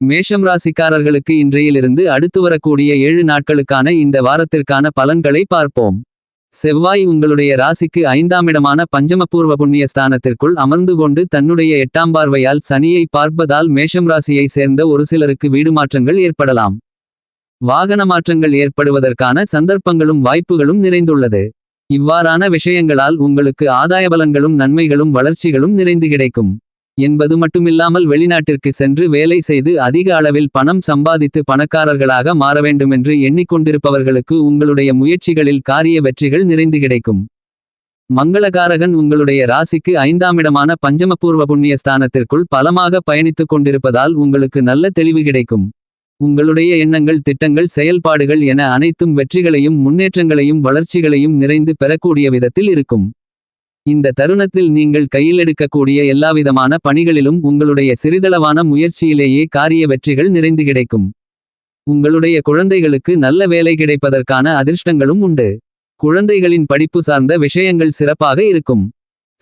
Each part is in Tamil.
மேஷம் ராசிக்காரர்களுக்கு இன்றையிலிருந்து அடுத்து வரக்கூடிய ஏழு நாட்களுக்கான இந்த வாரத்திற்கான பலன்களை பார்ப்போம். செவ்வாய் உங்களுடைய ராசிக்கு ஐந்தாம் இடமான பஞ்சமபூர்வ புண்ணிய ஸ்தானத்திற்குள் அமர்ந்து கொண்டு தன்னுடைய எட்டாம் பார்வையால் சனியை பார்ப்பதால் மேஷம் ராசியை சேர்ந்த ஒரு சிலருக்கு வீடு மாற்றங்கள் ஏற்படலாம். வாகன மாற்றங்கள் ஏற்படுவதற்கான சந்தர்ப்பங்களும் வாய்ப்புகளும் நிறைந்துள்ளது. இவ்வாறான விஷயங்களால் உங்களுக்கு ஆதாய பலன்களும் நன்மைகளும் வளர்ச்சிகளும் நிறைந்து கிடைக்கும். என்பது மட்டுமில்லாமல் வெளிநாட்டிற்கு சென்று வேலை செய்து அதிக அளவில் பணம் சம்பாதித்து பணக்காரர்களாக மாற வேண்டுமென்று எண்ணிக்கொண்டிருப்பவர்களுக்கு உங்களுடைய முயற்சிகளில் காரிய வெற்றிகள் நிறைந்து கிடைக்கும். மங்களகாரகன் உங்களுடைய ராசிக்கு ஐந்தாமிடமான பஞ்சமபூர்வ புண்ணிய ஸ்தானத்திற்குள் பலமாக பயணித்துக் கொண்டிருப்பதால் உங்களுக்கு நல்ல தெளிவு கிடைக்கும். உங்களுடைய எண்ணங்கள் திட்டங்கள் செயல்பாடுகள் என அனைத்தும் வெற்றிகளையும் முன்னேற்றங்களையும் வளர்ச்சிகளையும் நிறைந்து பெறக்கூடிய விதத்தில் இருக்கும். இந்த தருணத்தில் நீங்கள் கையில் எடுக்கக்கூடிய எல்லாவிதமான பணிகளிலும் உங்களுடைய சிறிதளவான முயற்சியிலேயே காரிய வெற்றிகள் நிறைந்து கிடைக்கும். உங்களுடைய குழந்தைகளுக்கு நல்ல வேலை கிடைப்பதற்கான அதிர்ஷ்டங்களும் உண்டு. குழந்தைகளின் படிப்பு சார்ந்த விஷயங்கள் சிறப்பாக இருக்கும்.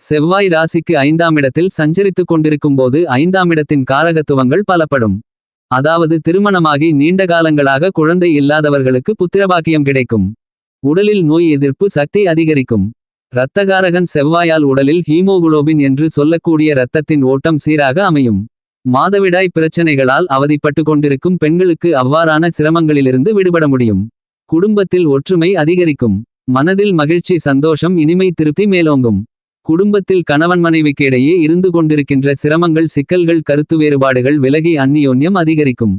செவ்வாய் ராசிக்கு ஐந்தாம் இடத்தில் சஞ்சரித்துக் கொண்டிருக்கும்போது ஐந்தாமிடத்தின் காரகத்துவங்கள் பலப்படும். அதாவது திருமணமாகி நீண்ட காலங்களாக குழந்தை இல்லாதவர்களுக்கு புத்திரபாக்கியம் கிடைக்கும். உடலில் நோய் எதிர்ப்பு சக்தி அதிகரிக்கும். இரத்தகாரகன் செவ்வாயால் உடலில் ஹீமோகுளோபின் என்று சொல்லக்கூடிய இரத்தத்தின் ஓட்டம் சீராக அமையும். மாதவிடாய் பிரச்சனைகளால் அவதிப்பட்டு கொண்டிருக்கும் பெண்களுக்கு அவ்வாறான சிரமங்களிலிருந்து விடுபட முடியும். குடும்பத்தில் ஒற்றுமை அதிகரிக்கும். மனதில் மகிழ்ச்சி சந்தோஷம் இனிமை திருப்தி மேலோங்கும். குடும்பத்தில் கணவன் மனைவிக்கு இடையே இருந்து கொண்டிருக்கின்ற சிரமங்கள் சிக்கல்கள் கருத்து வேறுபாடுகள் விலகி அந்நியோன்யம் அதிகரிக்கும்.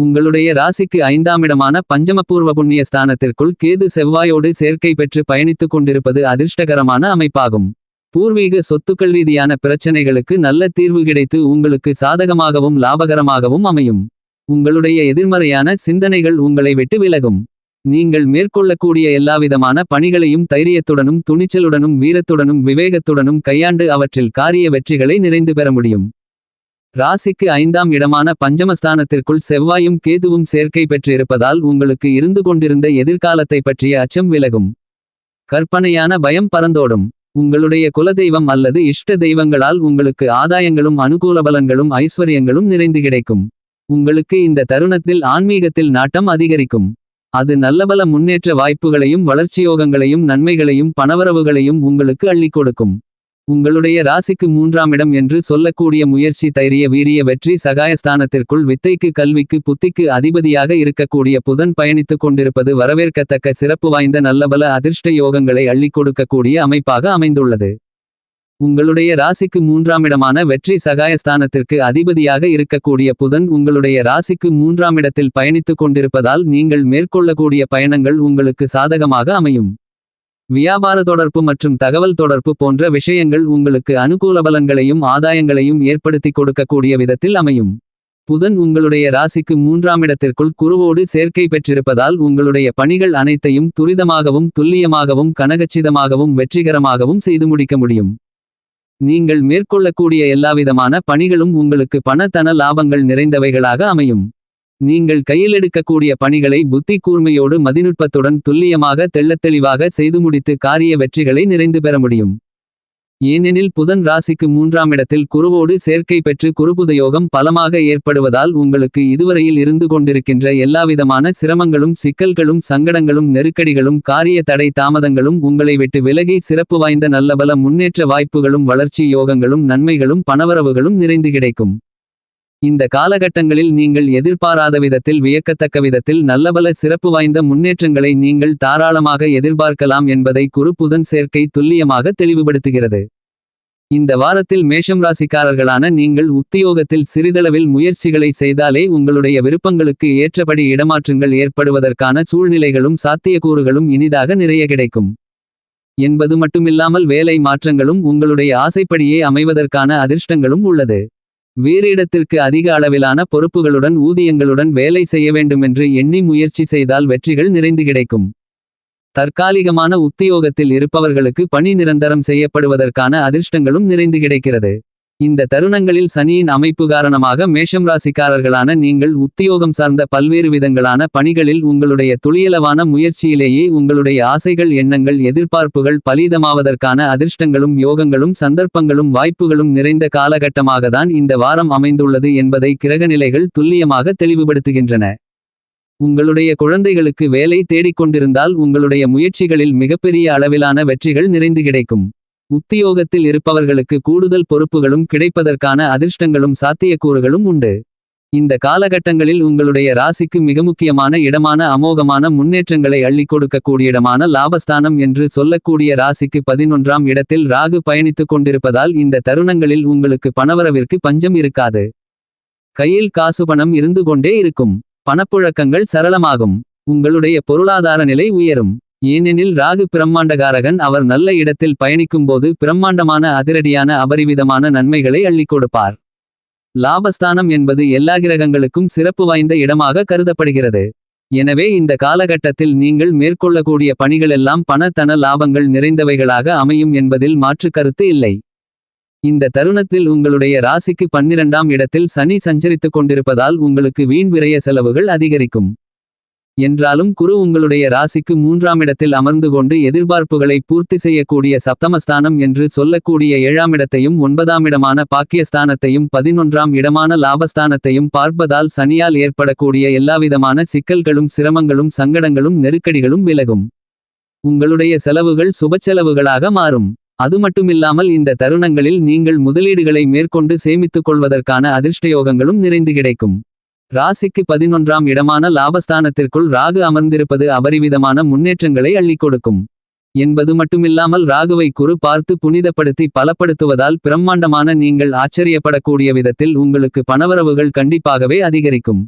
உங்களுடைய ராசிக்கு ஐந்தாமிடமான பஞ்சமபூர்வ புண்ணிய ஸ்தானத்திற்குள் கேது செவ்வாயோடு சேர்க்கை பெற்று பயணித்துக் கொண்டிருப்பது அதிர்ஷ்டகரமான அமைப்பாகும். பூர்வீக சொத்துக்கள் ரீதியான பிரச்சனைகளுக்கு நல்ல தீர்வு கிடைத்து உங்களுக்கு சாதகமாகவும் லாபகரமாகவும் அமையும். உங்களுடைய எதிர்மறையான சிந்தனைகள் உங்களை விட்டு விலகும். நீங்கள் மேற்கொள்ளக்கூடிய எல்லாவிதமான பணிகளையும் தைரியத்துடனும் துணிச்சலுடனும் வீரத்துடனும் விவேகத்துடனும் கையாண்டு அவற்றில் காரிய வெற்றிகளை நிறைந்து பெற முடியும். ராசிக்கு ஐந்தாம் இடமான பஞ்சமஸ்தானத்திற்குள் செவ்வாயும் கேதுவும் சேர்க்கை பெற்றிருப்பதால் உங்களுக்கு இருந்து கொண்டிருந்த எதிர்காலத்தை பற்றிய அச்சம் விலகும். கற்பனையான பயம் பறந்தோடும். உங்களுடைய குலதெய்வம் அல்லது இஷ்ட தெய்வங்களால் உங்களுக்கு ஆதாயங்களும் அனுகூலபலன்களும் ஐஸ்வர்யங்களும் நிறைந்து கிடைக்கும். உங்களுக்கு இந்த தருணத்தில் ஆன்மீகத்தில் நாட்டம் அதிகரிக்கும். அது நல்லபல முன்னேற்ற வாய்ப்புகளையும் வளர்ச்சியோகங்களையும் நன்மைகளையும் பணவரவுகளையும் உங்களுக்கு அள்ளிக் கொடுக்கும். உங்களுடைய ராசிக்கு மூன்றாம் இடம் என்று சொல்லக்கூடிய முயற்சி தைரிய வீரிய வெற்றி சகாயஸ்தானத்திற்குள் வித்தைக்கு கல்விக்கு புத்திக்கு அதிபதியாக இருக்கக்கூடிய புதன் பயணித்துக் கொண்டிருப்பது வரவேற்கத்தக்க சிறப்பு வாய்ந்த நல்லபல அதிர்ஷ்ட யோகங்களை அள்ளிக் கொடுக்கக்கூடிய அமைப்பாக அமைந்துள்ளது. உங்களுடைய ராசிக்கு மூன்றாம் இடமான வெற்றி சகாயஸ்தானத்திற்கு அதிபதியாக இருக்கக்கூடிய புதன் உங்களுடைய ராசிக்கு மூன்றாம் இடத்தில் பயணித்துக் கொண்டிருப்பதால் நீங்கள் மேற்கொள்ளக்கூடிய பயணங்கள் உங்களுக்கு சாதகமாக அமையும். வியாபார தொடர்பு மற்றும் தகவல் தொடர்பு போன்ற விஷயங்கள் உங்களுக்கு அனுகூல பலன்களையும் ஆதாயங்களையும் ஏற்படுத்திக் கொடுக்கக்கூடிய விதத்தில் அமையும். புதன் உங்களுடைய ராசிக்கு மூன்றாம் இடத்திற்குள் குருவோடு சேர்க்கை பெற்றிருப்பதால் உங்களுடைய பணிகள் அனைத்தையும் துரிதமாகவும் துல்லியமாகவும் கனகச்சிதமாகவும் வெற்றிகரமாகவும் செய்து முடிக்க முடியும். நீங்கள் மேற்கொள்ளக்கூடிய எல்லாவிதமான பணிகளும் உங்களுக்கு பணத்தன லாபங்கள் நிறைந்தவைகளாக அமையும். நீங்கள் கையிலெடுக்கக்கூடிய பணிகளை புத்தி கூர்மையோடு மதிநுட்பத்துடன் துல்லியமாக தெள்ளத்தெளிவாக செய்து முடித்து காரிய வெற்றிகளை நிறைந்து பெற முடியும். ஏனெனில் புதன் ராசிக்கு மூன்றாம் இடத்தில் குருவோடு சேர்க்கை பெற்று குருபுதயோகம் பலமாக ஏற்படுவதால் உங்களுக்கு இதுவரையில் இருந்து கொண்டிருக்கின்ற எல்லாவிதமான சிரமங்களும் சிக்கல்களும் சங்கடங்களும் நெருக்கடிகளும் காரிய தடை தாமதங்களும் உங்களை விட்டு விலகி சிறப்பு வாய்ந்த நல்லபல முன்னேற்ற வாய்ப்புகளும் வளர்ச்சி யோகங்களும் நன்மைகளும் பணவரவுகளும் நிறைந்து கிடைக்கும். இந்த காலகட்டங்களில் நீங்கள் எதிர்பாராத விதத்தில் வியக்கத்தக்க விதத்தில் நல்லபல சிறப்பு வாய்ந்த முன்னேற்றங்களை நீங்கள் தாராளமாக எதிர்பார்க்கலாம் என்பதை குறுப்புதன் சேர்க்கை துல்லியமாக தெளிவுபடுத்துகிறது. இந்த வாரத்தில் மேஷம் ராசிக்காரர்களான நீங்கள் உத்தியோகத்தில் சிறிதளவில் முயற்சிகளை செய்தாலே உங்களுடைய விருப்பங்களுக்கு ஏற்றபடி இடமாற்றங்கள் ஏற்படுவதற்கான சூழ்நிலைகளும் சாத்தியக்கூறுகளும் இனிதாக நிறைய கிடைக்கும். என்பது மட்டுமில்லாமல் வேலை மாற்றங்களும் உங்களுடைய ஆசைப்படியே அமைவதற்கான அதிர்ஷ்டங்களும் உள்ளது. வேறு இடத்திற்கு அதிக அளவிலான பொறுப்புகளுடன் ஊதியங்களுடன் வேலை செய்ய வேண்டுமென்று எண்ணி முயற்சி செய்தால் வெற்றிகள் நிறைந்து கிடைக்கும். தற்காலிகமான உத்தியோகத்தில் இருப்பவர்களுக்கு பணி நிரந்தரம் செய்யப்படுவதற்கான அதிர்ஷ்டங்களும் நிறைந்து கிடைக்கிறது. இந்த தருணங்களில் சனியின் அமைப்பு காரணமாக மேஷம் ராசிக்காரர்களான நீங்கள் உத்தியோகம் சார்ந்த பல்வேறு விதங்களான பணிகளில் உங்களுடைய துளியளவான முயற்சியிலேயே உங்களுடைய ஆசைகள் எண்ணங்கள் எதிர்பார்ப்புகள் பலீதமாவதற்கான அதிர்ஷ்டங்களும் யோகங்களும் சந்தர்ப்பங்களும் வாய்ப்புகளும் நிறைந்த காலகட்டமாகத்தான் இந்த வாரம் அமைந்துள்ளது என்பதை கிரகநிலைகள் துல்லியமாக தெளிவுபடுத்துகின்றன. உங்களுடைய குழந்தைகளுக்கு வேலை தேடிக்கொண்டிருந்தால் உங்களுடைய முயற்சிகளில் மிகப்பெரிய அளவிலான வெற்றிகள் நிறைந்து கிடைக்கும். உத்தியோகத்தில் இருப்பவர்களுக்கு கூடுதல் பொறுப்புகளும் கிடைப்பதற்கான அதிர்ஷ்டங்களும் சாத்தியக்கூறுகளும் உண்டு. இந்த காலகட்டங்களில் உங்களுடைய ராசிக்கு மிக முக்கியமான இடமான அமோகமான முன்னேற்றங்களை அள்ளி கொடுக்கக்கூடியடமான லாபஸ்தானம் என்று சொல்லக்கூடிய ராசிக்கு பதினொன்றாம் இடத்தில் ராகு பயணித்துக் கொண்டிருப்பதால் இந்த தருணங்களில் உங்களுக்கு பணவரவிற்கு பஞ்சம் இருக்காது. கையில் காசு பணம் இருந்து கொண்டே இருக்கும். பணப்புழக்கங்கள் சரளமாகும். உங்களுடைய பொருளாதார நிலை உயரும். ஏனெனில் ராகு பிரம்மாண்டகாரகன் அவர் நல்ல இடத்தில் பயணிக்கும்போது பிரம்மாண்டமான அதிரடியான அபரிவிதமான நன்மைகளை அள்ளிக் கொடுப்பார். லாபஸ்தானம் என்பது எல்லா கிரகங்களுக்கும் சிறப்பு வாய்ந்த இடமாக கருதப்படுகிறது. எனவே இந்த காலகட்டத்தில் நீங்கள் மேற்கொள்ளக்கூடிய பணிகளெல்லாம் பணத்தன லாபங்கள் நிறைந்தவைகளாக அமையும் என்பதில் மாற்று கருத்து இல்லை. இந்த தருணத்தில் உங்களுடைய ராசிக்கு பன்னிரண்டாம் இடத்தில் சனி சஞ்சரித்துக் கொண்டிருப்பதால் உங்களுக்கு வீண் விரய செலவுகள் அதிகரிக்கும். என்றாலும் குரு உங்களுடைய ராசிக்கு மூன்றாம் இடத்தில் அமர்ந்து கொண்டு எதிர்பார்ப்புகளை பூர்த்தி செய்யக்கூடிய சப்தமஸ்தானம் என்று சொல்லக்கூடிய ஏழாம் இடத்தையும் ஒன்பதாம் இடமான பாக்கியஸ்தானத்தையும் பதினொன்றாம் இடமான லாபஸ்தானத்தையும் பார்ப்பதால் சனியால் ஏற்படக்கூடிய எல்லாவிதமான சிக்கல்களும் சிரமங்களும் சங்கடங்களும் நெருக்கடிகளும் விலகும். உங்களுடைய செலவுகள் சுபச்செலவுகளாக மாறும். அது மட்டுமில்லாமல் இந்த தருணங்களில் நீங்கள் முதலீடுகளை மேற்கொண்டு சேமித்துக் கொள்வதற்கான அதிர்ஷ்டயோகங்களும் நிறைந்து கிடைக்கும். ராசிக்கு பதினொன்றாம் இடமான லாபஸ்தானத்திற்குள் ராகு அமர்ந்திருப்பது அபரிவிதமான முன்னேற்றங்களை அள்ளிக் கொடுக்கும் என்பது மட்டுமில்லாமல் ராகுவை குறு பார்த்து புனிதப்படுத்தி பலப்படுத்துவதால் பிரம்மாண்டமான நீங்கள் ஆச்சரியப்படக்கூடிய விதத்தில் உங்களுக்கு பணவரவுகள் கண்டிப்பாகவே அதிகரிக்கும்.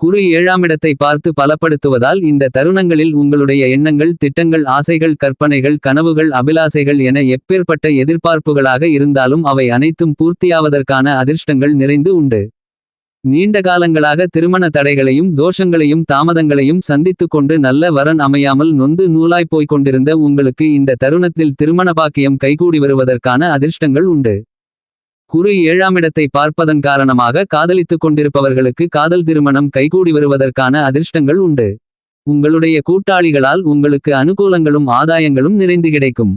குறு ஏழாம் இடத்தை பார்த்து பலப்படுத்துவதால் இந்த தருணங்களில் உங்களுடைய எண்ணங்கள் திட்டங்கள் ஆசைகள் கற்பனைகள் கனவுகள் அபிலாசைகள் என எப்பேற்பட்ட எதிர்பார்ப்புகளாக இருந்தாலும் அவை அனைத்தும் பூர்த்தியாவதற்கான அதிர்ஷ்டங்கள் நிறைந்து உண்டு. நீண்ட காலங்களாக திருமண தடைகளையும் தோஷங்களையும் தாமதங்களையும் சந்தித்து கொண்டு நல்ல வரன் அமையாமல் நொந்து நூலாய்ப் போய்க் கொண்டிருந்த உங்களுக்கு இந்த தருணத்தில் திருமண பாக்கியம் கைகூடி வருவதற்கான அதிர்ஷ்டங்கள் உண்டு. குரு ஏழாமிடத்தை பார்ப்பதன் காரணமாக காதலித்துக் கொண்டிருப்பவர்களுக்கு காதல் திருமணம் கைகூடி வருவதற்கான அதிர்ஷ்டங்கள் உண்டு. உங்களுடைய கூட்டாளிகளால் உங்களுக்கு அனுகூலங்களும் ஆதாயங்களும் நிறைந்து கிடைக்கும்.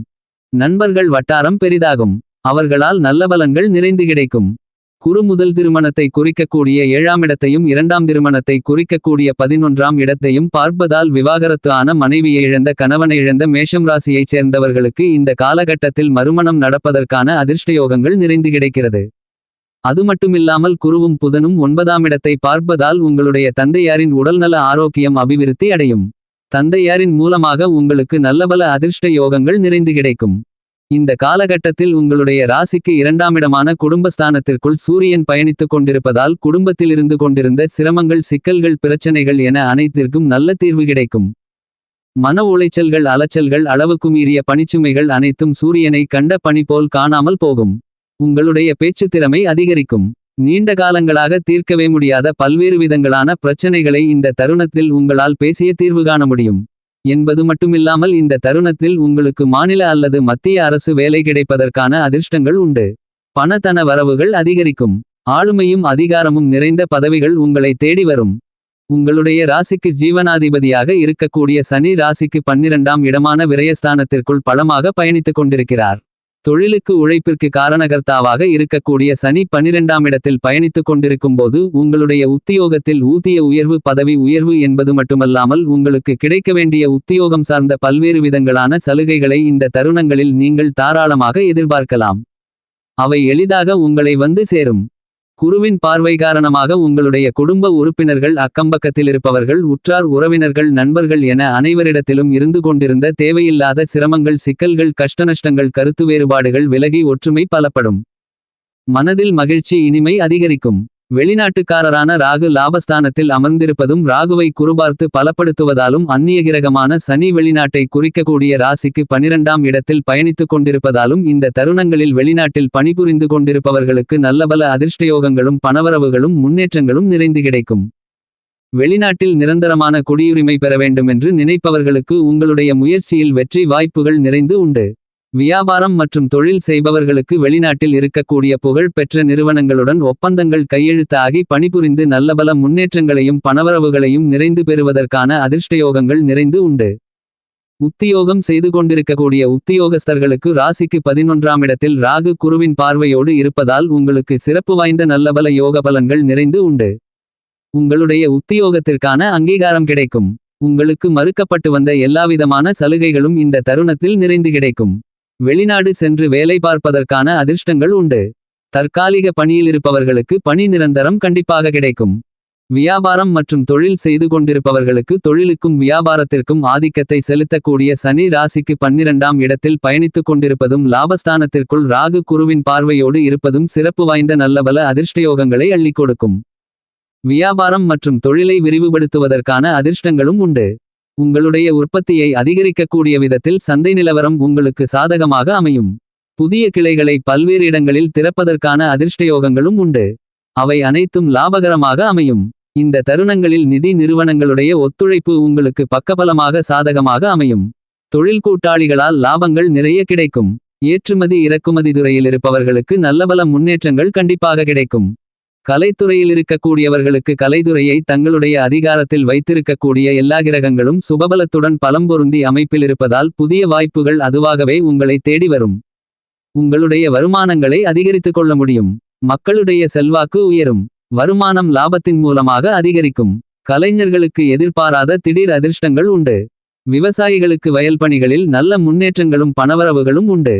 நண்பர்கள் வட்டாரம் பெரிதாகும். அவர்களால் நல்ல பலன்கள் நிறைந்து கிடைக்கும். குரு முதல் திருமணத்தை குறிக்கக்கூடிய ஏழாம் இடத்தையும் இரண்டாம் திருமணத்தை குறிக்கக்கூடிய பதினொன்றாம் இடத்தையும் பார்ப்பதால் விவாகரத்து ஆன மனைவியை இழந்த கணவனை இழந்த மேஷம் ராசியைச் சேர்ந்தவர்களுக்கு இந்த காலகட்டத்தில் மறுமணம் நடப்பதற்கான அதிர்ஷ்டயோகங்கள் நிறைந்து கிடைக்கிறது. அது மட்டுமில்லாமல் குருவும் புதனும் ஒன்பதாம் இடத்தை பார்ப்பதால் உங்களுடைய தந்தையாரின் உடல்நல ஆரோக்கியம் அபிவிருத்தி அடையும். தந்தையாரின் மூலமாக உங்களுக்கு நல்லபல அதிர்ஷ்ட யோகங்கள் நிறைந்து கிடைக்கும். இந்த காலகட்டத்தில் உங்களுடைய ராசிக்கு இரண்டாமிடமான குடும்பஸ்தானத்திற்குள் சூரியன் பயணித்துக் கொண்டிருப்பதால் குடும்பத்தில் இருந்து கொண்டிருந்த சிரமங்கள் சிக்கல்கள் பிரச்சனைகள் என அனைத்திற்கும் நல்ல தீர்வு கிடைக்கும். மன உளைச்சல்கள் அலைச்சல்கள் அளவுக்கு மீறிய பணிச்சுமைகள் அனைத்தும் சூரியனை கண்ட பணி போல் காணாமல் போகும். உங்களுடைய பேச்சுத் திறமை அதிகரிக்கும். நீண்ட காலங்களாக தீர்க்கவே முடியாத பல்வேறு விதங்களான பிரச்சனைகளை இந்த தருணத்தில் உங்களால் பேசிய தீர்வு காண முடியும். என்பது மட்டுமில்லாமல் இந்த தருணத்தில் உங்களுக்கு மாநில அல்லது மத்திய அரசு வேலை கிடைப்பதற்கான அதிர்ஷ்டங்கள் உண்டு. பணத்தன வரவுகள் அதிகரிக்கும். ஆளுமையும் அதிகாரமும் நிறைந்த பதவிகள் உங்களை தேடி வரும். உங்களுடைய ராசிக்கு ஜீவனாதிபதியாக இருக்கக்கூடிய சனி ராசிக்கு பன்னிரண்டாம் இடமான விரயஸ்தானத்திற்குள் பலமாக பயணித்துக் கொண்டிருக்கிறார். தொழிலுக்கு உழைப்பிற்கு காரணகர்த்தாவாக இருக்கக்கூடிய சனி பனிரெண்டாம் இடத்தில் பயணித்துக் கொண்டிருக்கும்போது உங்களுடைய உத்தியோகத்தில் ஊதிய உயர்வு பதவி உயர்வு என்பது மட்டுமல்லாமல் உங்களுக்கு கிடைக்க வேண்டிய உத்தியோகம் சார்ந்த பல்வேறு விதங்களான சலுகைகளை இந்த தருணங்களில் நீங்கள் தாராளமாக எதிர்பார்க்கலாம். அவை எளிதாக உங்களை வந்து சேரும். குருவின் பார்வை காரணமாக உங்களுடைய குடும்ப உறுப்பினர்கள் அக்கம்பக்கத்தில் இருப்பவர்கள் உற்றார் உறவினர்கள் நண்பர்கள் என அனைவரிடத்திலும் இருந்து கொண்டிருந்த தேவையில்லாத சிரமங்கள் சிக்கல்கள் கஷ்டநஷ்டங்கள் கருத்து வேறுபாடுகள் விலகி ஒற்றுமை பலப்படும். மனதில் மகிழ்ச்சி இனிமை அதிகரிக்கும். வெளிநாட்டுக்காரரான ராகு லாபஸ்தானத்தில் அமர்ந்திருப்பதும் ராகுவை குறுபார்த்து பலப்படுத்துவதாலும் அந்நிய கிரகமான சனி வெளிநாட்டை குறிக்கக்கூடிய ராசிக்கு பனிரெண்டாம் இடத்தில் பயணித்துக் கொண்டிருப்பதாலும் இந்த தருணங்களில் வெளிநாட்டில் பணிபுரிந்து கொண்டிருப்பவர்களுக்கு நல்லபல அதிர்ஷ்டயோகங்களும் பணவரவுகளும் முன்னேற்றங்களும் நிறைந்து கிடைக்கும். வெளிநாட்டில் நிரந்தரமான குடியுரிமை பெற வேண்டுமென்று நினைப்பவர்களுக்கு உங்களுடைய முயற்சியில் வெற்றி வாய்ப்புகள் நிறைந்து உண்டு. வியாபாரம் மற்றும் தொழில் செய்பவர்களுக்கு வெளிநாட்டில் இருக்கக்கூடிய புகழ் பெற்ற நிறுவனங்களுடன் ஒப்பந்தங்கள் கையெழுத்தாகி பணிபுரிந்து நல்லபல முன்னேற்றங்களையும் பணவரவுகளையும் நிறைந்து பெறுவதற்கான அதிர்ஷ்டயோகங்கள் நிறைந்து உண்டு. உத்தியோகம் செய்து கொண்டிருக்கக்கூடிய உத்தியோகஸ்தர்களுக்கு ராசிக்கு பதினொன்றாம் இடத்தில் ராகு குருவின் பார்வையோடு இருப்பதால் உங்களுக்கு சிறப்பு வாய்ந்த நல்லபல யோக பலன்கள் நிறைந்து உண்டு. உங்களுடைய உத்தியோகத்திற்கான அங்கீகாரம் கிடைக்கும். உங்களுக்கு மறுக்கப்பட்டு வந்த எல்லாவிதமான சலுகைகளும் இந்த தருணத்தில் நிறைந்து கிடைக்கும். வெளிநாடு சென்று வேலை பார்ப்பதற்கான அதிர்ஷ்டங்கள் உண்டு. தற்காலிக பணியில் இருப்பவர்களுக்கு பணி நிரந்தரம் கண்டிப்பாக கிடைக்கும். வியாபாரம் மற்றும் தொழில் செய்து கொண்டிருப்பவர்களுக்கு தொழிலுக்கும் வியாபாரத்திற்கும் ஆதிக்கத்தை செலுத்தக்கூடிய சனி ராசிக்கு பன்னிரண்டாம் இடத்தில் பயணித்துக் கொண்டிருப்பதும் லாபஸ்தானத்திற்குள் ராகு குருவின் பார்வையோடு இருப்பதும் சிறப்பு வாய்ந்த நல்லபல அதிர்ஷ்டயோகங்களை அள்ளிக் கொடுக்கும். வியாபாரம் மற்றும் தொழிலை விரிவுபடுத்துவதற்கான அதிர்ஷ்டங்களும் உண்டு. உங்களுடைய உற்பத்தியை அதிகரிக்கக்கூடிய விதத்தில் சந்தை நிலவரம் உங்களுக்கு சாதகமாக அமையும். புதிய கிளைகளை பல்வேறு இடங்களில் திறப்பதற்கான அதிர்ஷ்டயோகங்களும் உண்டு. அவை அனைத்தும் லாபகரமாக அமையும். இந்த தருணங்களில் நிதி நிறுவனங்களுடைய ஒத்துழைப்பு உங்களுக்கு பக்கபலமாக சாதகமாக அமையும். தொழில் கூட்டாளிகளால் லாபங்கள் நிறைய கிடைக்கும். ஏற்றுமதி இறக்குமதி துறையில் இருப்பவர்களுக்கு நல்லபல முன்னேற்றங்கள் கண்டிப்பாக கிடைக்கும். கலைத்துறையில் இருக்கக்கூடியவர்களுக்கு கலைத்துறையை தங்களுடைய அதிகாரத்தில் வைத்திருக்கக்கூடிய எல்லா கிரகங்களும் சுபபலத்துடன் பலம்பொருந்தி அமைப்பில் இருப்பதால் புதிய வாய்ப்புகள் அதுவாகவே உங்களை தேடி வரும். உங்களுடைய வருமானங்களை அதிகரித்துக் கொள்ள முடியும். மக்களுடைய செல்வாக்கு உயரும். வருமானம் லாபத்தின் மூலமாக அதிகரிக்கும். கலைஞர்களுக்கு எதிர்பாராத திடீர் அதிர்ஷ்டங்கள் உண்டு. விவசாயிகளுக்கு வயல் பணிகளில் நல்ல முன்னேற்றங்களும் பணவரவுகளும் உண்டு.